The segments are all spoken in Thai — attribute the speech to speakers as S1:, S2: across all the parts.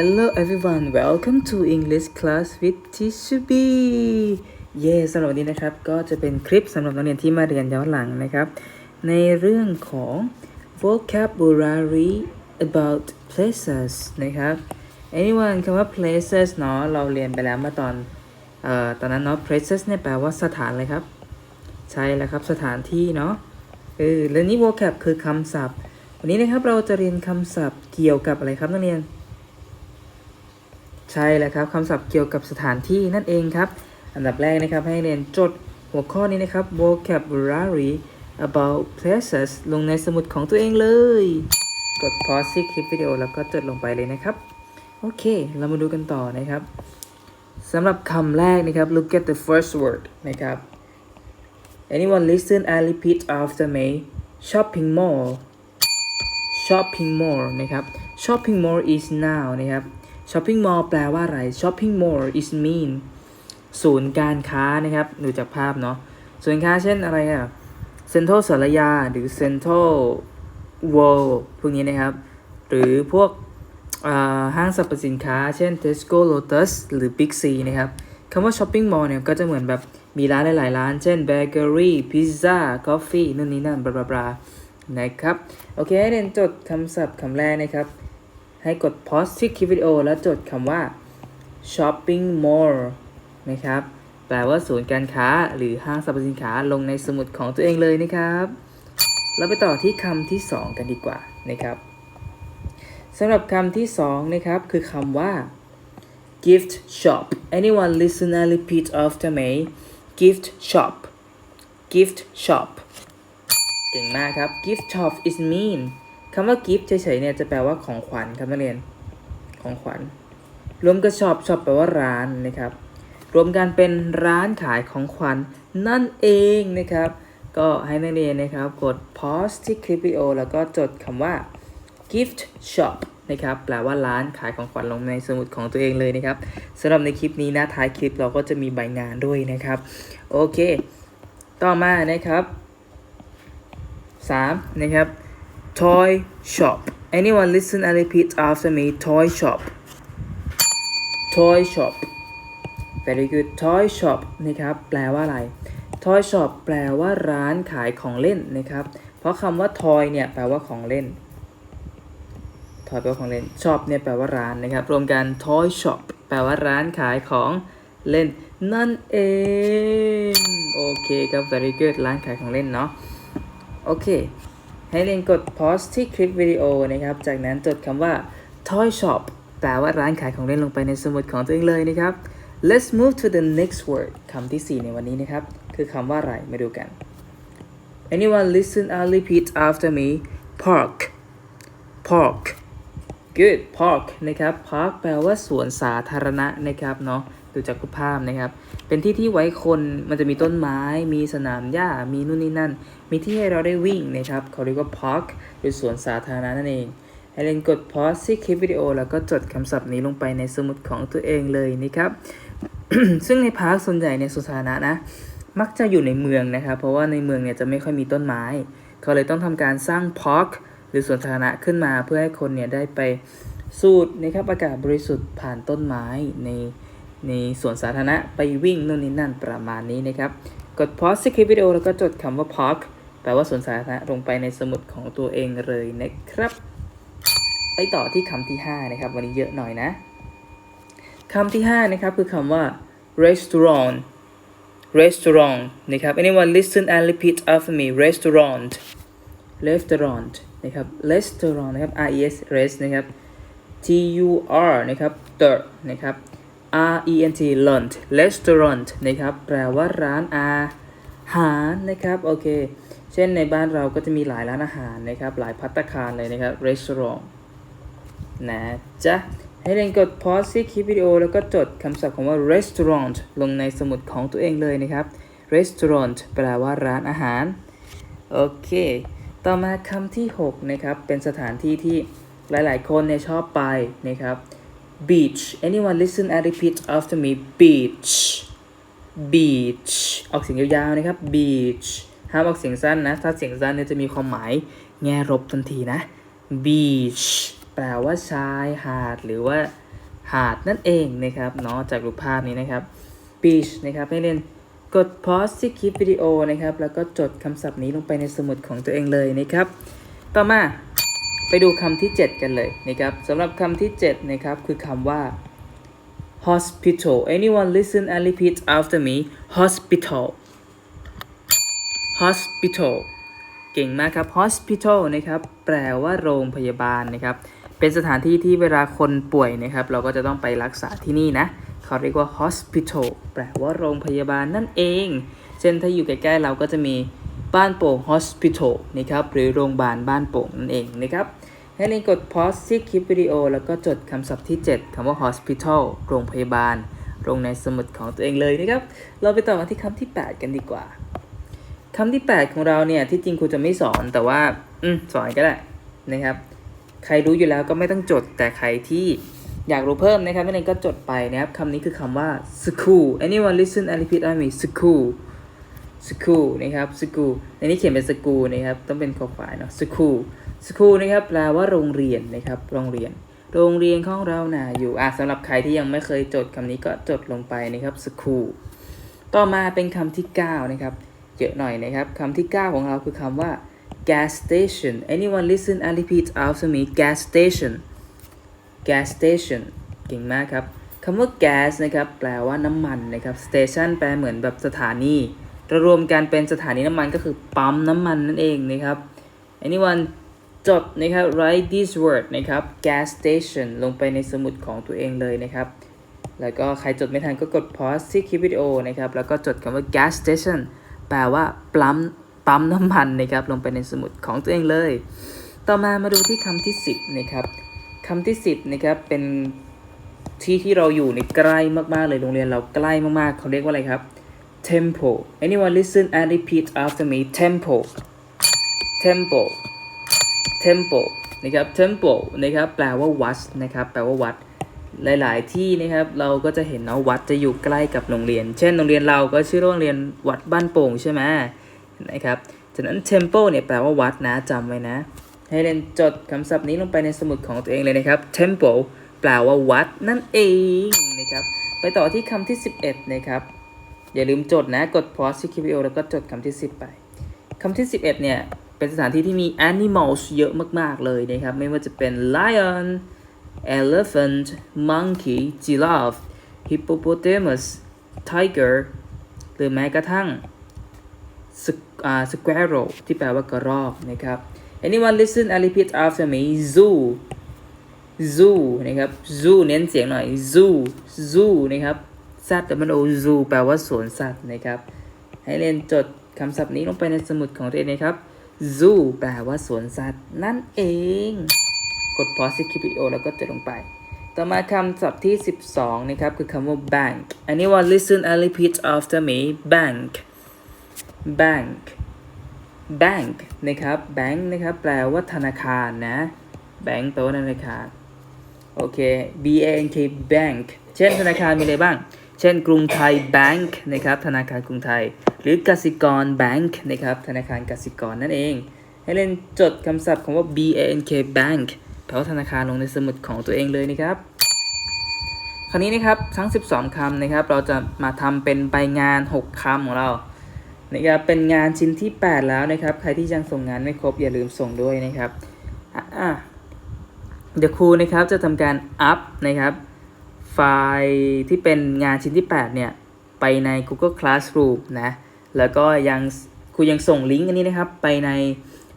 S1: Hello everyone welcome to English class with Teacher B เย้สำหรับวันนี้นะครับ ก็จะเป็นคลิปสำหรับนักเรียนที่มาเรียนย้อนหลังนะครับ ในเรื่องของ vocabulary about places นะครับ anyone คำว่า places เนาะเราเรียนไปแล้วเมื่อตอนเอ่อตอนนั้นเนาะ places เนี่ยแปลว่าสถานเลยครับ ใช่แล้วครับสถานที่เนาะเออแล้วนี่ vocab คือคำศัพท์ วันนี้นะครับเราจะเรียนคำศัพท์เกี่ยวกับอะไรครับนักเรียน ใช่แล้วครับคำศัพท์เกี่ยวกับสถานที่นั่นเองครับ อันดับแรกนะครับให้เรียนจดหัวข้อนี้นะครับ vocabulary about places ลงในสมุดของตัวเองเลย กด pause ที่คลิปวิดีโอแล้วก็จดลงไปเลยนะครับ โอเค เรามาดูกันต่อนะครับสำหรับคำแรกนะครับ look at the first word นะครับ anyone listen and repeat after me shopping mall shopping mall นะครับ shopping mall is now นะครับ shopping mall แปลว่าอะไร shopping mall is mean ศูนย์การค้านะครับดูจากภาพเนาะศูนย์การค้าเช่นอะไรอะเซ็นทรัลสารยา หรือเซ็นทรัลเวิลด์พวกนี้นะครับ หรือพวกห้างสรรพสินค้า เช่น Tesco Lotus หรือ Big C นะครับคำว่า shopping mall เนี่ยก็จะเหมือนแบบมีร้านหลายๆร้าน เช่น bakery pizza coffee นู่นนี่นั่นบลาบลาบลานะครับ โอเคเรียนจดคำศัพท์คำแรกนะครับ ให้กด pause ที่คลิปวิดีโอแล้วจดคำว่า shopping mall นะครับ แปลว่าศูนย์การค้าหรือห้างสรรพสินค้าลงในสมุดของตัวเองเลยนะครับ เราไปต่อที่คำที่ 2 กันดีกว่านะครับสำหรับคำที่ 2 นะครับ คือคำว่า gift shop anyone listen and repeat after me gift shop gift shop เก่งมากครับ gift shop is mean คำว่า gift เฉยๆเนี่ยจะแปลว่าของขวัญครับนักเรียนของขวัญ รวมกับ shop shop แปลว่าร้านนะครับ รวมกันเป็นร้านขายของขวัญนั่นเองนะครับ ก็ให้นักเรียนนะครับกด pause ที่คลิปวิดีโอแล้วก็จดคำว่า gift shop นะครับแปลว่าร้านขายของขวัญลงในสมุดของตัวเองเลยนะครับสำหรับในคลิปนี้นะท้ายคลิปเราก็จะมีใบงานด้วยนะครับ โอเค ต่อมานะครับ 3. นะครับ toy shop anyone listen and repeat after me toy shop toy shop very good toy shop นะครับแปลว่าอะไร toy shop แปลว่าร้านขายของเล่นนะครับ เพราะคำว่า toy เนี่ยแปลว่าของเล่น toy แปลว่าของเล่น shop เนี่ยแปลว่าร้านนะครับ รวมกัน toy shop แปลว่าร้านขายของเล่น นั่นเอง โอเคครับ very good ร้านขายของเล่นเนาะ โอเค ให้เรียนกด pause ที่คลิปวิดีโอนะครับ จากนั้นจดคำว่า toy shop แปลว่าร้านขายของเล่นลงไปในสมุดของตัวเองเลยนะครับ let's move to the next word คำที่ 4 ในวันนี้นะครับ คือคำว่าอะไรมาดูกัน anyone listen and repeat after me park park good park นะครับ park แปลว่าสวนสาธารณะนะครับเนาะ ดูจากรูปภาพนะครับ เป็นที่ที่ไว้คนมันจะมีต้นไม้ มีสนามหญ้า มีนู่นนี่นั่น มีที่ให้เราได้วิ่งนะครับ เขาเรียกว่า park หรือสวนสาธารณะนั่นเองให้เลนกด pause ที่คลิปวิดีโอ แล้วก็จดคำศัพท์นี้ลงไปในสมุดของตัวเองเลยนะครับ ซึ่งในพาร์คส่วนใหญ่ในสวนสาธารณะนะ มักจะอยู่ในเมืองนะครับ เพราะว่าในเมืองเนี่ยจะไม่ค่อยมีต้นไม้ เขาเลยต้องทำการสร้างพาร์คหรือสวนสาธารณะขึ้นมาเพื่อให้คนเนี่ยได้ไปสูดนะครับอากาศบริสุทธิ์ผ่านต้นไม้ใน ในสวนสาธารณะไปวิ่งนู่นนี่นั่นประมาณนี้นะครับ กด pause ที่คลิปวิดีโอแล้วก็จดคำว่า park แปลว่าสวนสาธารณะลงไปในสมุดของตัวเองเลยนะครับ ไปต่อที่คำที่ 5 นะครับ วันนี้เยอะหน่อยนะคำที่ 5 นะครับ คือคำว่า restaurant restaurant นะครับ anyone listen and repeat after me restaurant restaurant นะครับ restaurant นะครับ r e s rest นะครับ t u r นะครับ the นะครับ r e n t lunt restaurant นะครับ แปลว่าร้านอาหารนะครับ โอเค เช่นในบ้านเราก็จะมีหลายร้านอาหารนะครับ หลายพัตตาคารเลยนะครับ restaurant นะจ๊ะ ให้เรียนกด pause ที่คลิปวิดีโอ แล้วก็จดคำศัพท์คำว่า restaurant ลงในสมุดของตัวเองเลยนะครับ restaurant แปลว่าร้านอาหาร โอเค ต่อมาคำที่ 6 นะครับ เป็นสถานที่ที่หลาย ๆ คนเนี่ยชอบไปนะครับ beach anyone listen and repeat after me beach beach ออกเสียงยาวๆนะครับ beach ห้ามออกเสียงสั้นนะ ถ้าเสียงสั้นเนี่ยจะมีความหมายแง่ลบทันทีนะ beach แปลว่าชายหาดหรือว่าหาดนั่นเองนะครับเนาะจากรูปภาพนี้นะครับ beach นะครับให้เรียนกด pause ที่คลิปวิดีโอนะครับ แล้วก็จดคำศัพท์นี้ลงไปในสมุดของตัวเองเลยนะครับ ต่อมา ไปดูคำที่ 7 กันเลยนะครับสำหรับคำที่ 7 นะครับ คือคำว่า hospital anyone listen and repeat after me hospital hospital เก่งมากครับ hospital นะครับ แปลว่าโรงพยาบาลนะครับ เป็นสถานที่ที่เวลาคนป่วยนะครับ เราก็จะต้องไปรักษาที่นี่นะ เขาเรียกว่า hospital แปลว่าโรงพยาบาลนั่นเอง เช่นถ้าอยู่ใกล้ๆเราก็จะมี บ้านโป่ง hospital นะครับหรือโรงพยาบาลบ้านโป่งนั่นเองนะครับให้เรียนกด pause ที่คลิปวิดีโอ แล้วก็จดคำศัพท์ที่ 7 คำว่า hospital โรงพยาบาล ลงในสมุดของตัวเองเลยนะครับ เราไปต่อกันที่คำที่ 8 กันดีกว่าคำที่ 8 ของเราเนี่ย ที่จริงครูจะไม่สอนแต่ว่า อืม สอนก็ได้นะครับ ใครรู้อยู่แล้วก็ไม่ต้องจด แต่ใครที่อยากรู้เพิ่มนะครับนั่นเองก็จดไปนะครับคำนี้คือคำว่า school anyone listen and repeat after me school school นะครับ school ในนี้เขียนเป็น school นะครับ ต้องเป็นคอควายเนาะ school school นะครับ แปลว่าโรงเรียนนะครับ โรงเรียน โรงเรียนของเราน่ะอยู่ อะสำหรับใครที่ยังไม่เคยจดคำนี้ก็จดลงไปนะครับ school ต่อมาเป็นคำที่ 9 นะครับ เยอะหน่อยนะครับคำที่ 9 ของเราคือคำว่า gas station anyone listen and repeat after me gas station gas station เก่งมากครับคำว่า gas นะครับ แปลว่าน้ำมันนะครับ station แปลเหมือนแบบสถานี รวมกันเป็นสถานีน้ำมันก็คือปั๊มน้ำมันนั่นเองนะครับ anyone จดนะครับ write this word นะครับ gas station ลงไปในสมุดของตัวเองเลยนะครับ แล้วก็ใครจดไม่ทันก็กด pause ที่คลิปวิดีโอนะครับ แล้วก็จดคำว่า gas station แปลว่าปั๊มปั๊มน้ำมันนะครับ ลงไปในสมุดของตัวเองเลย ต่อมามาดูที่คำที่ 10 นะครับคำที่ 10 นะครับเป็นที่ที่เราอยู่ในใกล้มากๆเลยโรงเรียนเราใกล้มากๆเขาเรียกว่าอะไรครับ temple anyone listen and repeat after me temple temple temple นะครับ temple นะครับแปลว่าวัดนะครับแปลว่าวัดหลาย ๆ ที่นะครับเราก็จะเห็นเนาะวัดจะอยู่ใกล้กับโรงเรียน เช่นโรงเรียนเราก็ชื่อโรงเรียนวัดบ้านโป่งใช่ไหมนะครับฉะนั้น temple เนี่ยแปลว่าวัดนะจำไว้นะ ให้เรียนจดคำศัพท์นี้ลงไปในสมุดของตัวเองเลยนะครับ temple แปลว่าวัดนั่นเองนะครับไปต่อที่คำที่ 11 นะครับ อย่าลืมจดนะ กด pause ที่คลิปวิดีโอแล้วก็จดคำที่ 10 ไปคำที่ 11 เนี่ยเป็นสถานที่ที่มี animals เยอะมาก ๆ เลยนะครับ ไม่ว่าจะเป็น lion elephant monkey giraffe hippopotamus tiger หรือแม้กระทั่ง sq- อ่า squirrel ที่แปลว่ากระรอกนะครับ anyone listen and repeat after me zoo zoo นะครับ zoo เน้นเสียงหน่อย zoo zoo นะครับ z w o zoo แปลว่าสวนสัตว์นะครับ ให้เรียนจดคำศัพท์นี้ลงไปในสมุดของตัวเองนะครับ zoo แปลว่าสวนสัตว์ นั่นเอง กด pause ที่คลิปวิดีโอแล้วก็จดลงไป ต่อมาคำศัพท์ที่ 12 นะครับ คือคำว่า bank anyone listen and repeat after me bank bank bank นะครับ bank นะครับ แปลว่าธนาคารนะ bank แปลว่าธนาคาร โอเค B A N K bank เช่นธนาคารมีอะไรบ้าง เช่น กรุงไทย bank นะครับธนาคารกรุงไทย หรือกสิกร bank นะครับธนาคารกสิกรนั่นเอง ให้เล่นจดคำศัพท์คำว่า B A N K bank แปลว่าธนาคารลงในสมุดของตัวเองเลยนะครับคราวนี้นะครับทั้ง 12คำนะครับ เราจะมาทำเป็นใบงาน 6คำของเรานะครับเป็นงานชิ้นที่ 8 แล้วนะครับ ใครที่ยังส่งงานไม่ครบอย่าลืมส่งด้วยนะครับเดี๋ยวครูนะครับจะทำการอัพนะครับ ไฟล์ที่เป็นงานชิ้นที่ 8 เนี่ย ไปใน Google Classroom นะ แล้วก็ยังครูยังส่งลิงก์อันนี้นะครับ ไปใน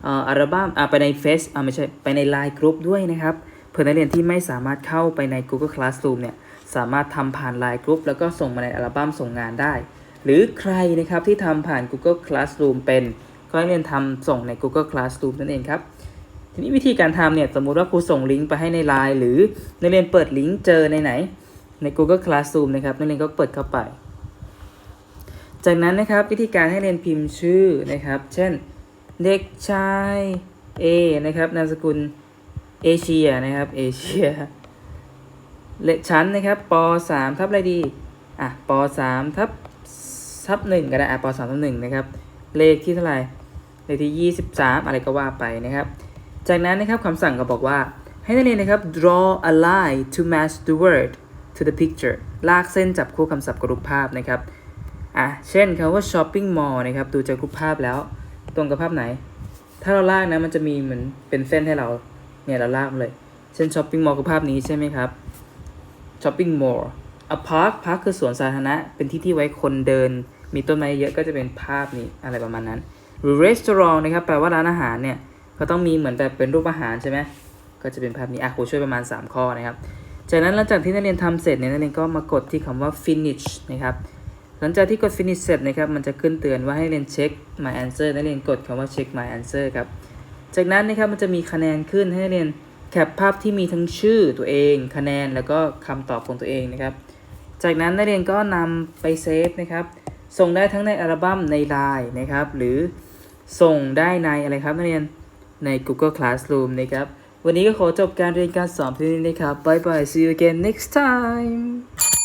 S1: อัลบั้มไปในเฟซอ่าไม่ใช่ ไปใน Line Group ด้วยนะครับ เพื่อนักเรียนที่ไม่สามารถเข้าไปใน Google Classroom เนี่ย สามารถทำผ่าน Line Group แล้วก็ส่งมาในอัลบั้มส่งงานได้ หรือใครนะครับที่ทำผ่าน Google Classroom เป็นก็ให้เรียนทำส่งใน Google Classroom นั่นเองครับทีนี้วิธีการทำเนี่ยสมมุติว่าครูส่งลิงก์ไปให้ใน Line หรือนักเรียนเปิดลิงก์เจอในไหน ใน Google Classroom นะครับนักเรียนก็เปิดเข้าไป จากนั้นนะครับวิธีการให้เรียนพิมพ์ชื่อนะครับ เช่น เด็กชาย A นะครับนามสกุลเอเชียนะครับเอเชียเลชั้นนะครับป .3 ทับอะไรดีอะป .3 ทับทับหนึ่งก็ได้อะป .3 ทับหนึ่งนะครับ เลขที่เท่าไหร่เลขที่ 23 อะไรก็ว่าไปนะครับ จากนั้นนะครับคำสั่งก็บอกว่าให้นักเรียนนะครับ draw a line to match the word to the picture ลากเส้นจับคู่คำศัพท์กับรูปภาพนะครับอะเช่นคำว่า shopping mall นะครับ ดูจากรูปภาพแล้ว ตรงกับภาพไหน ถ้าเราลากนะมันจะมีเหมือนเป็นเส้นให้เรา เนี่ยเราลากเลย เช่น shopping mall คือภาพนี้ใช่ไหมครับ shopping mall a park park คือสวนสาธารณะ เป็นที่ที่ไว้คนเดิน มีต้นไม้เยอะก็จะเป็นภาพนี้อะไรประมาณนั้น หรือ restaurant นะครับ แปลว่าร้านอาหารเนี่ย ก็ต้องมีเหมือนแบบเป็นรูปอาหารใช่ไหมก็จะเป็นภาพนี้ อะครูช่วยประมาณ 3 ข้อนะครับ จากนั้นหลังจากที่นักเรียนทำเสร็จเนี่ยนักเรียนก็มากดที่คำว่า finish นะครับหลังจากที่กด finish เสร็จนะครับมันจะขึ้นเตือนว่าให้เรียนเช็ค my answer นักเรียนกดคำว่า check my answer ครับจากนั้นนะครับมันจะมีคะแนนขึ้นให้นักเรียนแคปภาพที่มีทั้งชื่อตัวเอง คะแนนแล้วก็คำตอบของตัวเองนะครับ จากนั้นนักเรียนก็นำไปเซฟนะครับส่งได้ทั้งในอัลบั้มในไลน์นะครับ หรือส่งได้ในอะไรครับนักเรียนใน Google Classroom นะครับ วันนี้ก็ขอจบการเรียนการสอนเพียงนี้นะครับ Bye bye see you again next time